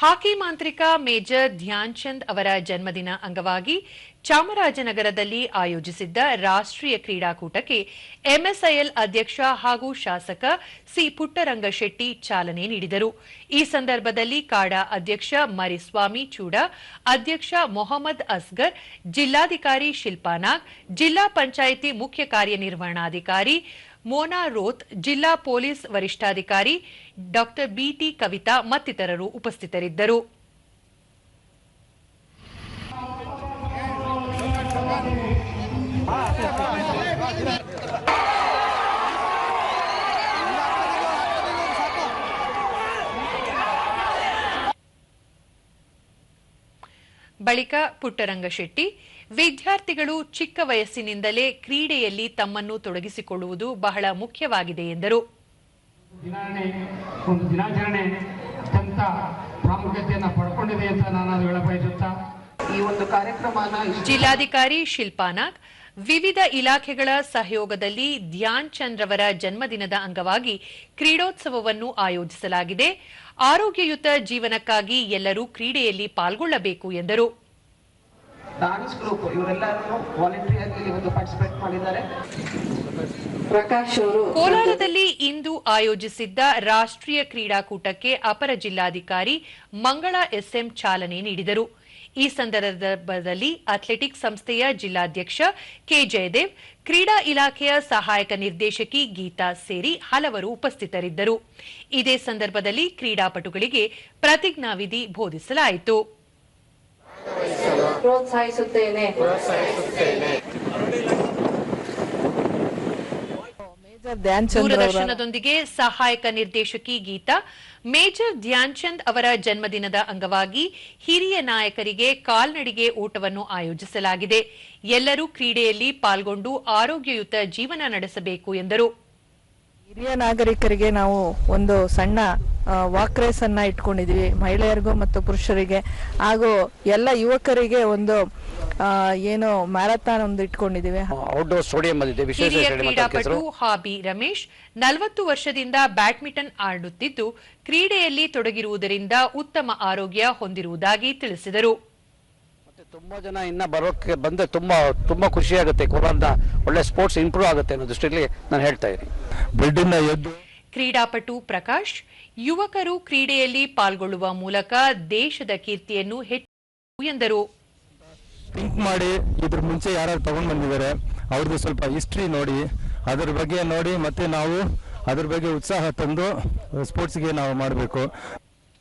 ಹಾಕಿ ಮಾಂತ್ರಿಕ ಮೇಜರ್ ಧ್ಯಾನ್ ಚಂದ್ ಅವರ ಜನ್ಮದಿನ ಅಂಗವಾಗಿ ಚಾಮರಾಜನಗರದಲ್ಲಿ ಆಯೋಜಿಸಿದ್ದ ರಾಷ್ಟ್ರೀಯ ಕ್ರೀಡಾಕೂಟಕ್ಕೆ ಎಂಎಸ್ಐಎಲ್ ಅಧ್ಯಕ್ಷ ಹಾಗೂ ಶಾಸಕ ಸಿ ಪುಟ್ಟರಂಗಶೆಟ್ಟಿ ಚಾಲನೆ ನೀಡಿದರು. ಈ ಸಂದರ್ಭದಲ್ಲಿ ಕಾಡಾ ಅಧ್ಯಕ್ಷ ಮರಿಸ್ವಾಮಿ ಚೂಡ, ಅಧ್ಯಕ್ಷ ಮೊಹಮ್ಮದ್ ಅಸ್ಗರ್, ಜಿಲ್ಲಾಧಿಕಾರಿ ಶಿಲ್ಪಾನಾಗ್ ಜಿಲ್ಲಾ ಪಂಚಾಯಿತಿ ಮುಖ್ಯ ಕಾರ್ಯನಿರ್ವಹಣಾಧಿಕಾರಿ ಮೋನಾ ರೋತ್ ಜಿಲ್ಲಾ ಪೊಲೀಸ್ ವರಿಷ್ಠಾಧಿಕಾರಿ ಡಾ ಬಿಟಿ ಕವಿತಾ ಮತ್ತಿತರರು ಉಪಸ್ಥಿತರಿದ್ದರು. ಬಳಿಕ ಪುಟ್ಟರಂಗಶೆಟ್ಟಿ ವಿದ್ಯಾರ್ಥಿಗಳು ಚಿಕ್ಕ ವಯಸ್ಸಿನಿಂದಲೇ ಕ್ರೀಡೆಯಲ್ಲಿ ತಮ್ಮನ್ನು ತೊಡಗಿಸಿಕೊಳ್ಳುವುದು ಬಹಳ ಮುಖ್ಯವಾಗಿದೆ ಎಂದರು. ದಿನಾಚರಣೆ ಒಂದು ದಿನಾಚರಣೆ ಅತ್ಯಂತ ಪ್ರಾಮುಖ್ಯತೆಯನ್ನು ಪಡ್ಕೊಂಡಿದೆ ಅಂತ ನಾನು ಹೇಳ ಹೇಳಬಯಸುತ್ತಾ. ಈ ಒಂದು ಕಾರ್ಯಕ್ರಮನ ಜಿಲ್ಲಾಧಿಕಾರಿ ಶಿಲ್ಪಾನಾಗ್ ವಿವಿಧ ಇಲಾಖೆಗಳ ಸಹಯೋಗದಲ್ಲಿ ಧ್ಯಾನ್ ಚಂದ್ ರವರ ಜನ್ಮದಿನದ ಅಂಗವಾಗಿ ಕ್ರೀಡೋತ್ಸವವನ್ನು ಆಯೋಜಿಸಲಾಗಿದೆ. ಆರೋಗ್ಯಯುತ ಜೀವನಕ್ಕಾಗಿ ಎಲ್ಲರೂ ಕ್ರೀಡೆಯಲ್ಲಿ ಪಾಲ್ಗೊಳ್ಳಬೇಕು ಎಂದರು. ಡಾನ್ಸ್ ಗ್ರೂಪ್ ಇವರೆಲ್ಲರೂ ವಾಲಂಟರಿ ಆಗಿ ಇಲ್ಲಿ ಒಂದು ಪಾರ್ಟಿಸಿಪೇಟ್ ಮಾಡಿದ್ದಾರೆ. ಪ್ರಕಾಶ್ ಅವರು ಕೋಲಾರದಲ್ಲಿ ಇಂದು ಆಯೋಜಿಸಿದ್ದ ರಾಷ್ಟ್ರೀಯ ಕ್ರೀಡಾಕೂಟಕ್ಕೆ ಅಪರ ಜಿಲ್ಲಾಧಿಕಾರಿ ಮಂಗಳಾ ಎಸ್ಎಂ ಚಾಲನೆ ನೀಡಿದರು. ಈ ಸಂದರ್ಭದಲ್ಲಿ ಅಥ್ಲೆಟಿಕ್ಸ್ ಸಂಸ್ಥೆಯ ಜಿಲ್ಲಾಧ್ಯಕ್ಷ ಕೆ ಜಯದೇವ್ ಕ್ರೀಡಾ ಇಲಾಖೆಯ ಸಹಾಯಕ ನಿರ್ದೇಶಕಿ ಗೀತಾ ಸೇರಿ ಹಲವರು ಉಪಸ್ಥಿತರಿದ್ದರು. ಇದೇ ಸಂದರ್ಭದಲ್ಲಿ ಕ್ರೀಡಾಪಟುಗಳಿಗೆ ಪ್ರತಿಜ್ಞಾವಿಧಿ ಬೋಧಿಸಲಾಯಿತು. ಪ್ರೋತ್ಸಾಹಿಸುತ್ತೇನೆ ಮೇಜರ್ ಧ್ಯಾನ್ ಚಂದ್ರ ಅವರ ದೂರದರ್ಶನದೊಂದಿಗೆ ಸಹಾಯಕ ನಿರ್ದೇಶಕಿ ಗೀತಾ, ಮೇಜರ್ ಧ್ಯಾನ್ ಚಂದ್ ಅವರ ಜನ್ಮದಿನದ ಅಂಗವಾಗಿ ಹಿರಿಯ ನಾಯಕರಿಗೆ ಕಾಲ್ನಡಿಗೆ ಓಟವನ್ನು ಆಯೋಜಿಸಲಾಗಿದೆ. ಎಲ್ಲರೂ ಕ್ರೀಡೆಯಲ್ಲಿ ಪಾಲ್ಗೊಂಡು ಆರೋಗ್ಯಯುತ ಜೀವನ ನಡೆಸಬೇಕು ಎಂದರು. ಹಿರಿಯ ನಾಗರಿಕರಿಗೆ ನಾವು ಒಂದು ಸಣ್ಣ ವಾಕ್ ರೇಸ್ ಅನ್ನ ಇಟ್ಕೊಂಡಿದ್ವಿ. ಮಹಿಳೆಯರಿಗೂ ಮತ್ತು ಪುರುಷರಿಗೆ. ಹಾಗೂ ಎಲ್ಲ ಯುವಕರಿಗೆ ಒಂದು ಏನು ಮ್ಯಾರಥಾನ್ ಒಂದು ಇಟ್ಕೊಂಡಿದೀವಿ. ಔಟ್ಡೋರ್ ಸ್ಟೇಡಿಯಂ ಹಿರಿಯ ಕ್ರೀಡಾಪಟು ಹಾಬಿ ರಮೇಶ್ ನಲವತ್ತು ವರ್ಷದಿಂದ ಬ್ಯಾಡ್ಮಿಂಟನ್ ಆಡುತ್ತಿದ್ದು ಕ್ರೀಡೆಯಲ್ಲಿ ತೊಡಗಿರುವುದರಿಂದ ಉತ್ತಮ ಆರೋಗ್ಯ ಹೊಂದಿರುವುದಾಗಿ ತಿಳಿಸಿದರು. ತುಂಬಾ ಜನ ಇನ್ನ ಬರೋಕ್ಕೆ ಬಂದ್ರೆ ತುಂಬಾ ತುಂಬಾ ಖುಷಿ ಆಗುತ್ತೆ. ಕೋಲಾರದ ಒಳ್ಳೆ ಸ್ಪೋರ್ಟ್ಸ್ ಇಂಪ್ರೂವ್ ಆಗುತ್ತೆ ಅನ್ನೋ ದೃಷ್ಟಿಯಲ್ಲಿ ನಾನು ಹೇಳ್ತಾ ಇದ್ದೀನಿ. ಬೆಡ್ಡಿಂದ ಎದ್ದು ಕ್ರೀಡಾಪಟು ಪ್ರಕಾಶ್ ಯುವಕರು ಕ್ರೀಡೆಯಲ್ಲಿ ಪಾಲ್ಗೊಳ್ಳುವ ಮೂಲಕ ದೇಶದ ಕೀರ್ತಿಯನ್ನು ಹೆಚ್ಚು ಎಂದರು. ಥಿಂಕ್ ಮಾಡಿ ಇದ್ರ ಮುಂಚೆ ಯಾರು ತಗೊಂಡ್ ಬಂದಿದ್ದಾರೆ ಅವ್ರದ್ದು ಸ್ವಲ್ಪ ಹಿಸ್ಟ್ರಿ ನೋಡಿ ಅದ್ರ ಬಗ್ಗೆ ನೋಡಿ ಮತ್ತೆ ನಾವು ಅದ್ರ ಬಗ್ಗೆ ಉತ್ಸಾಹ ತಂದು ಸ್ಪೋರ್ಟ್ಸ್ಗೆ ನಾವು ಮಾಡಬೇಕು.